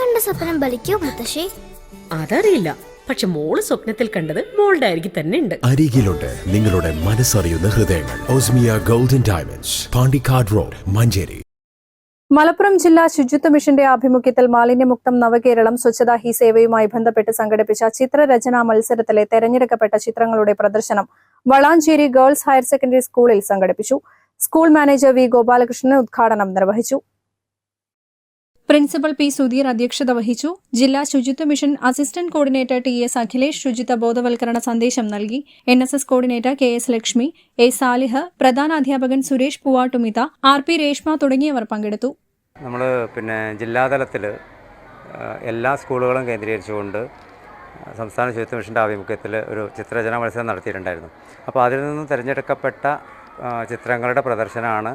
കണ്ട സ്വപ്നം ബലിക്കോ മുത്തശ്ശി? അതറിയില്ല. പക്ഷെ മോൾ സ്വപ്നത്തിൽ കണ്ടത് മോളുടെ അരികിൽ തന്നെ ഉണ്ട്. അരികിലുണ്ട് നിങ്ങളുടെ മനസ്സറിയുന്ന ഹൃദയങ്ങൾ. Osmia golden diamonds Pandikkad road Manjeri. Malappuram ജില്ലാ ശുചിത്വ മിഷന്റെ ആഭിമുഖ്യത്തിൽ മാലിന്യമുക്തം നവകേരളം സ്വച്ഛതാ ഹി സേവയുമായി ബന്ധപ്പെട്ട് സംഘടിപ്പിച്ച ചിത്രരചനാ മത്സരത്തിലെ തെരഞ്ഞെടുക്കപ്പെട്ട ചിത്രങ്ങളുടെ പ്രദർശനം വളാഞ്ചേരി ഗേൾസ് ഹയർ സെക്കൻഡറി സ്കൂളിൽ സംഘടിപ്പിച്ചു. സ്കൂൾ മാനേജർ വി ഗോപാലകൃഷ്ണൻ ഉദ്ഘാടനം നിർവഹിച്ചു. പ്രിൻസിപ്പൽ പി സുധീർ അധ്യക്ഷത വഹിച്ചു. ജില്ലാ ശുചിത്വ mission assistant coordinator T S Akhilesh ശുചിത്വ ബോധവൽക്കരണ സന്ദേശം നൽകി. N S S coordinator K S Lakshmi A Salih പ്രധാന അധ്യാപകൻ സുരേഷ് പൂവാട്ടുമിത ആർ പി രേഷ്മ തുടങ്ങിയവർ പങ്കെടുത്തു. നമ്മൾ പിന്നെ ജില്ലാതലത്തിൽ എല്ലാ സ്കൂളുകളും കേന്ദ്രീകരിച്ചുകൊണ്ട് സംസ്ഥാന ശുചിത്വ മിഷന്റെ ആഭിമുഖ്യത്തിൽ ഒരു ചിത്രരചന മത്സരം നടത്തിയിട്ടുണ്ടായിരുന്നു. അപ്പോൾ അതിൽ നിന്ന് തിരഞ്ഞെടുക്കപ്പെട്ട ചിത്രങ്ങളുടെ പ്രദർശനമാണ്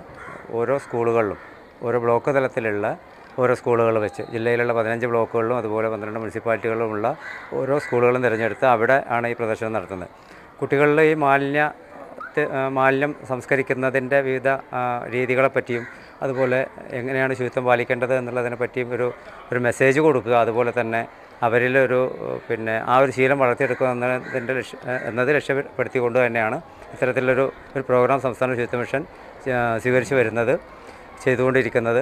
ഓരോ സ്കൂളുകളിലും ഓരോ ബ്ലോക്ക് തലത്തിലുള്ള ഓരോ സ്കൂളുകൾ വെച്ച്. ജില്ലയിലുള്ള പതിനഞ്ച് ബ്ലോക്കുകളിലും അതുപോലെ പന്ത്രണ്ട് മുനിസിപ്പാലിറ്റികളിലുമുള്ള ഓരോ സ്കൂളുകളും തിരഞ്ഞെടുത്ത് അവിടെ ആണ് ഈ പ്രദർശനം നടത്തുന്നത്. കുട്ടികളിൽ ഈ മാലിന്യ മാലിന്യം സംസ്കരിക്കുന്നതിന്റെ വിവിധ രീതികളെപ്പറ്റിയും അതുപോലെ എങ്ങനെയാണ് ശുചിത്വം പാലിക്കേണ്ടത് എന്നുള്ളതിനെ പറ്റിയും ഒരു ഒരു മെസ്സേജ് കൊടുക്കുക. അതുപോലെ തന്നെ അവരിലൊരു പിന്നെ ആ ഒരു ശീലം വളർത്തിയെടുക്കുക എന്നതിന്റെ ലക്ഷ്യ എന്നത് ലക്ഷ്യപ്പെടുത്തിക്കൊണ്ട് തന്നെയാണ് ഇത്തരത്തിലൊരു ഒരു പ്രോഗ്രാം സംസ്ഥാന ശുചിത്വ മിഷൻ സ്വീകരിച്ചു വരുന്നത് ചെയ്തുകൊണ്ടിരിക്കുന്നത്.